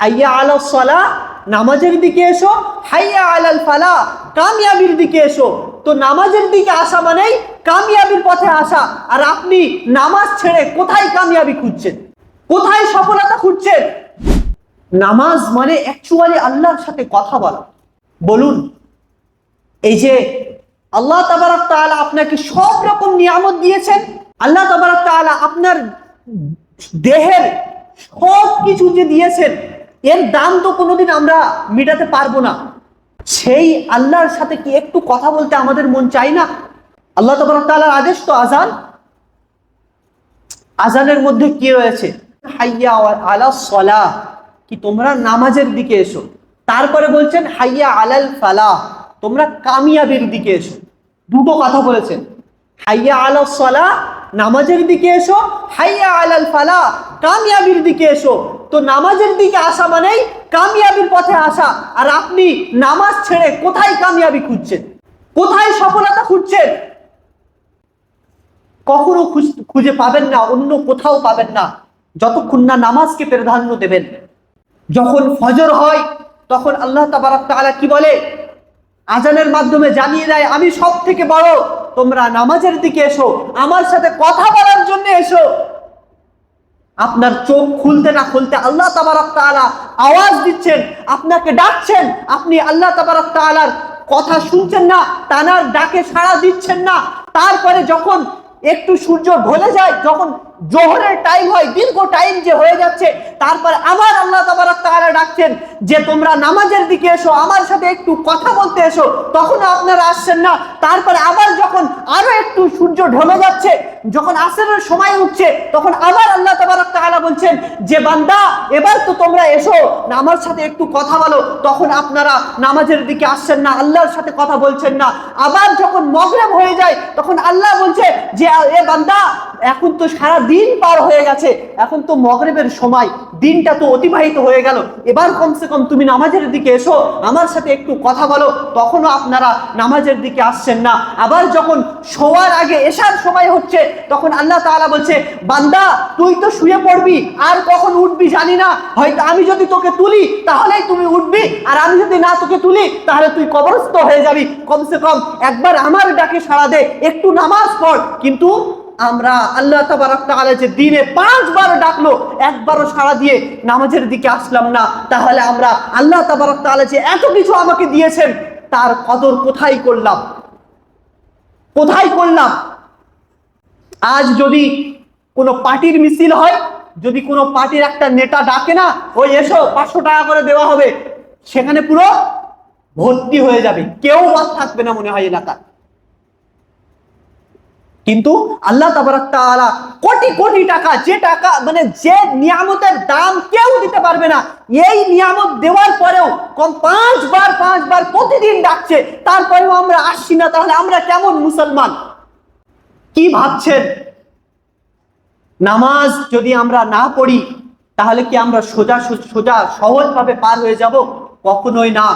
হাইয়া আলা সলা, নামাজের দিকে এসো। হাইয়া আলাল ফালা, কামিয়াবির দিকে এসো। তো নামাজের দিকে আসা মানেই কামিয়াবির পথে আসা। আর আপনি নামাজ ছেড়ে কোথায় কামিয়াবি খুঁজছেন? কোথায় সফলতা খুঁজছেন? নামাজ মানে অ্যাকচুয়ালি আল্লাহর সাথে কথা বলা। বলুন, এই যে আল্লাহ তাবারক তাআলা আপনাকে সব রকম নিয়ামত দিয়েছেন। আল্লাহ তাবারক তাআলা আপনার দেহের সব কিছু যে দিয়েছেন এর দাম তো কোনোদিন আমরা মেটাতে পারব না। সেই আল্লাহর সাথে কি একটু কথা বলতে আমাদের মন চাই না? আল্লাহ তাআলার আদেশ তো আজান আজানের মধ্যে কি রয়েছে? হাইয়া আলা সলা। কি তোমরা নামাজের দিকে এসো। তারপরে বলছেন, হাইয়া আলাল ফালা। তোমরা কামিয়াবির দিকে এসো। দুটো কথা বলেছেন। হাইয়া আলা সলা, নামাজের দিকে এসো। হাইয়া আলাল ফালা, কামিয়াবির দিকে এসো। তো নামাজের দিকে আসা মানেই কামিয়াবির পথে আসা। আর আপনি নামাজ ছেড়ে কোথায় কামিয়াবি খুঁজছেন? কোথায় সফলতা খুঁজছেন? কখনো খুঁজে পাবেন না, অন্য কোথাও পাবেন না। যতক্ষণ না নামাজকে প্রাধান্য দেবেন। যখন ফজর হয়, তখন আল্লাহ তাবারাক কি বলে? আজানের মাধ্যমে জানিয়ে দেয়, আমি সব থেকে বড়। তোমরা নামাজের দিকে এসো, আমার সাথে কথা বলার জন্য এসো। আপনার চোখ খুলতে না খুলতে আল্লাহ তাবারক তালা আওয়াজ দিচ্ছেন, আপনাকে ডাকছেন, আপনি আল্লাহ তাবারক তালার কথা শুনছেন না, তানার ডাকে সাড়া দিচ্ছেন না। তারপরে যখন একটু সূর্য ঢলে যায়, যখন জোহরের টাইম হয়, দীর্ঘ টাইম যে হয়ে যাচ্ছে, তারপর আবার আল্লাহ তাবারক ডাকছেন যে তোমরা নামাজের দিকে এসো, আমার সাথে একটু কথা বলতে এসো। তখন আপনারা আসছেন না। তারপরে আবার যখন আরও একটু সূর্য ঢলে যাচ্ছে, যখন আসরের সময় উঠছে, তখন আবার আল্লাহ তাবারক বলছেন যে, বান্দা, এবার তো তোমরা এসো, আমার সাথে একটু কথা বলো। তখন আপনারা নামাজের দিকে আসছেন না, আল্লাহর সাথে কথা বলছেন না। আবার যখন মগরেব হয়ে যায়, তখন আল্লাহ বলছে যে, এ বান্দা এখন তো সারা দিন পার হয়ে গেছে। এখন তো মগরেবের সময়। দিনটা তো অতিবাহিত হয়ে গেল। এবার কমসে কম তুমি নামাজের দিকে এসো। আমার সাথে একটু কথা বলো। তখনও আপনারা নামাজের দিকে আসছেন না। আবার যখন শোয়ার আগে এসার সময় হচ্ছে, তখন আল্লাহ তাআলা বলছে, বান্দা, তুই তো শুয়ে পড়বি। আর কখন উঠবি জানি না। হয়তো আমি যদি তোকে তুলি, তাহলেই তুমি উঠবি। আর আমি যদি না তোকে তুলি, তাহলে তুই কবরস্থ হয়ে যাবি। কমসে কম একবার আমার ডাকে সাড়া দে। একটু নামাজ পড়। কিন্তু আমরা আল্লাহ তাবারক তাআলা যে দিনে পাঁচবার ডাকলো, একবারও সাড়া দিয়ে নামাজের দিকে আসলাম না। তাহলে আমরা আল্লাহ তাবারক তাআলা যে এত কিছু আমাকে দিয়েছেন, তার কদর কোথায় করলাম? কোথায় করলাম? আজ যদি কোনো পার্টির মিছিল হয়, যদি কোনো পার্টির একটা নেতা ডাকে না ওই এসো, পাঁচশো টাকা করে দেওয়া হবে। সেখানে পুরো ভর্তি হয়ে যাবে। কেউ বাদ থাকবে না মনে হয় এলাকার কিন্তু আল্লাহ তাবারাক তাআলা কোটি কোটি টাকা, যে টাকা মানে যে নিয়ামতের দাম কেউ দিতে পারবে না, এই নিয়ামত দেওয়ার পরেও কম পাঁচবার পাঁচবার প্রতিদিন ডাকছে, তারপরেও আমরা আসছি না, তাহলে আমরা কেমন মুসলমান? কি ভাবছেন? নামাজ যদি আমরা না পড়ি, তাহলে কি আমরা সোজা সোজা সহজভাবে পার হয়ে যাব? কখনোই না।